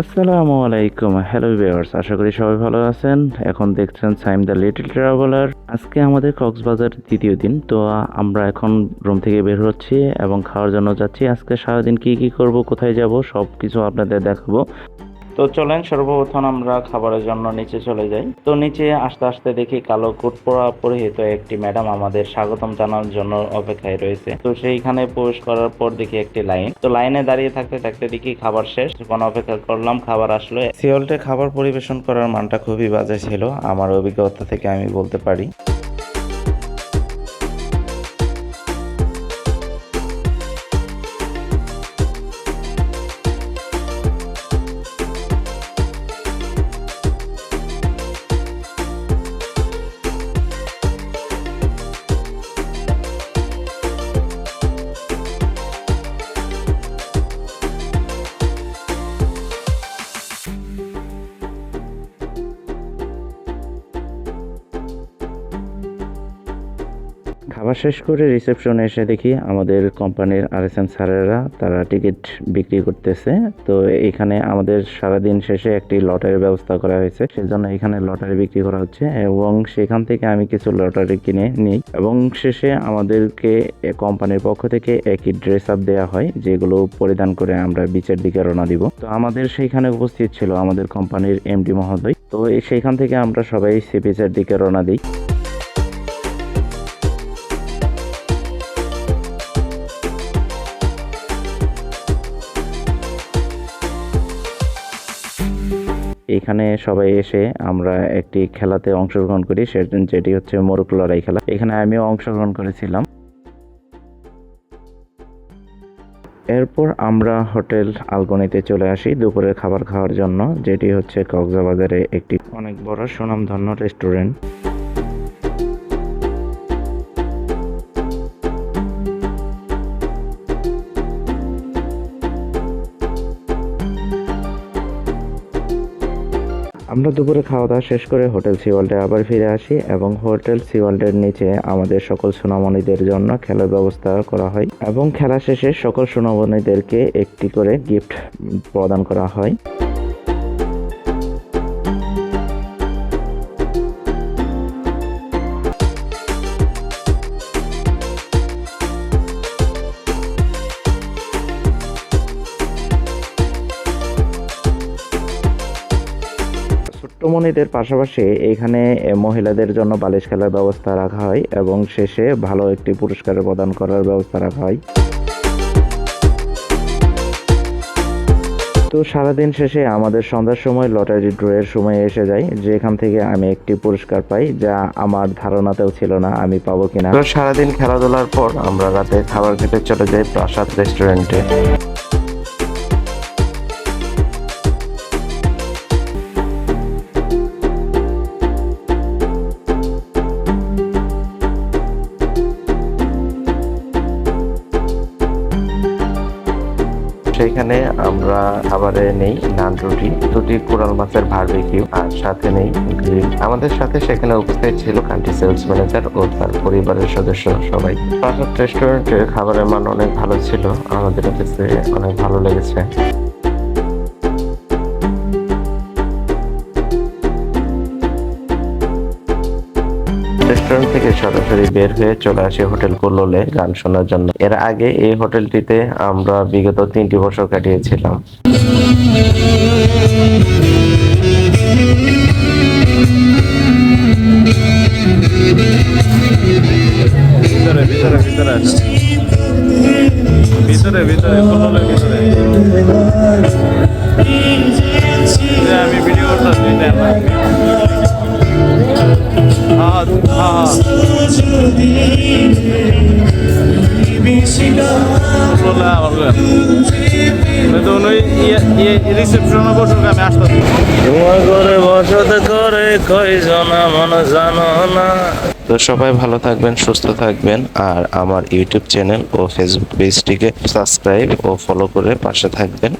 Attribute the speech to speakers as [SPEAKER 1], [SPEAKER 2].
[SPEAKER 1] আসসালামু আলাইকুম। Hello viewers আশা করি সবাই ভালো আছেন। এখন দেখছেন সাইম দ্য লিটল ট্রাভেলার আজকে আমাদের কক্সবাজার দ্বিতীয় দিন, তো আমরা এখন রুম থেকে বের হচ্ছি এবং খাওয়ার জন্য যাচ্ছি। আজকে সারাদিন কি কি করব, কোথায় যাব সব কিছু আপনাদের দেখাবো। তো চলেন, সর্বপ্রথম আমরা খাবারের জন্য নিচে চলে যাই। তো নিচে আস্তে আস্তে দেখি কালো কোট পরা পরিহিত একটি ম্যাডাম আমাদের স্বাগতম জানানোর জন্য অপেক্ষায় রয়েছে। তো সেইখানে প্রবেশ করার পর দেখি একটি লাইন। তো লাইনে দাঁড়িয়ে থাকতে থাকতে দেখি খাবার শেষ। কোন অপেক্ষা করলাম, খাবার আসলো। সিওলটে খাবার পরিবেশন করার মানটা খুবই বাজে ছিল। আমার অভিজ্ঞতা থেকে আমি বলতে পারি। খাবার শেষ করে রিসেপশনে এসে দেখি আমাদের কোম্পানির আর এস এম স্যারেরা তারা টিকিট বিক্রি করতেছে। তো এখানে আমাদের সারাদিন শেষে একটি লটারির ব্যবস্থা করা হয়েছে। সেজন্য এখানে লটারি বিক্রি করা হচ্ছে এবং সেখান থেকে আমি কিছু লটারি কিনে নিই এবং শেষে আমাদেরকে কোম্পানির পক্ষ থেকে একই ড্রেস আপ দেওয়া হয়, যেগুলো পরিধান করে আমরা বিচের দিকে রওনা দিব। তো আমাদের সেইখানে উপস্থিত ছিল আমাদের কোম্পানির এমডি মহোদয়। তো সেইখান থেকে আমরা সবাই সি দিকে রওনা দিই। এখানে সবাই এসে আমরা একটি খেলাতে অংশগ্রহণ করি যেটি হচ্ছে মরুক লড়াই খেলা। এখানে আমিও অংশগ্রহণ করেছিলাম। এরপর আমরা হোটেল আলগনিতে চলে আসি দুপুরের খাবার খাওয়ার জন্য, যেটি হচ্ছে কক্সবাজারে একটি অনেক বড় সুনামধন্য রেস্টুরেন্ট। আমরা দুপুরে খাওয়া দাওয়া শেষ করে হোটেল সিওয়ার্ল্ডে আবার ফিরে আসি এবং হোটেল সিওয়ার্ল্ডের নিচে আমাদের সকল সুনামণিদের জন্য খেলার ব্যবস্থা করা হয় এবং খেলা শেষে সকল সুনামণিদেরকে একটি করে গিফট প্রদান করা হয়। ছোট্টমণিদের পাশাপাশি এখানে মহিলাদের জন্য বালিশ খেলার ব্যবস্থা রাখা হয় এবং শেষে ভালো একটি পুরস্কার প্রদান করার ব্যবস্থা রাখা হয়। তো সারাদিন শেষে আমাদের সন্ধ্যার সময় লটারি ড্রয়ের সময় এসে যায়, যেখান থেকে আমি একটি পুরস্কার পাই, যা আমার ধারণাতেও ছিল না আমি পাবো কিনা। তো সারাদিন খেলাধুলার পর আমরা রাতে খাবার খেতে চলে যাই প্রাসাদ রেস্টুরেন্টে। সেখানে আমরা খাবারে নেই নান রুটি দুটি কোরাল মাছের বারবিকিউ আর সাথে নেই গ্রিল আমাদের সাথে সেখানে উপস্থিত ছিল কান্ট্রি সেলস ম্যানেজার ও তার পরিবারের সদস্য সবাই। প্রাসাদ রেস্টুরেন্টের খাবারের মান অনেক ভালো ছিল। আমাদের অফিসে অনেক ভালো লেগেছে। রেস্টুরেন্ট থেকে সরাসরি বের হয়ে চলে আসি হোটেল কুল্লোলে গান শোনার জন্য। এর আগে এই হোটেলটিতে আমরা বিগত তিনটি বছর কাটিয়েছিলাম।
[SPEAKER 2] ভিতরে ভিতরে ভিতরে আমি
[SPEAKER 1] না তো সবাই ভালো থাকবেন, সুস্থ থাকবেন, আর আমার ইউটিউব চ্যানেল ও ফেসবুক পেজটিকে সাবস্ক্রাইব ও ফলো করে পাশে থাকবেন।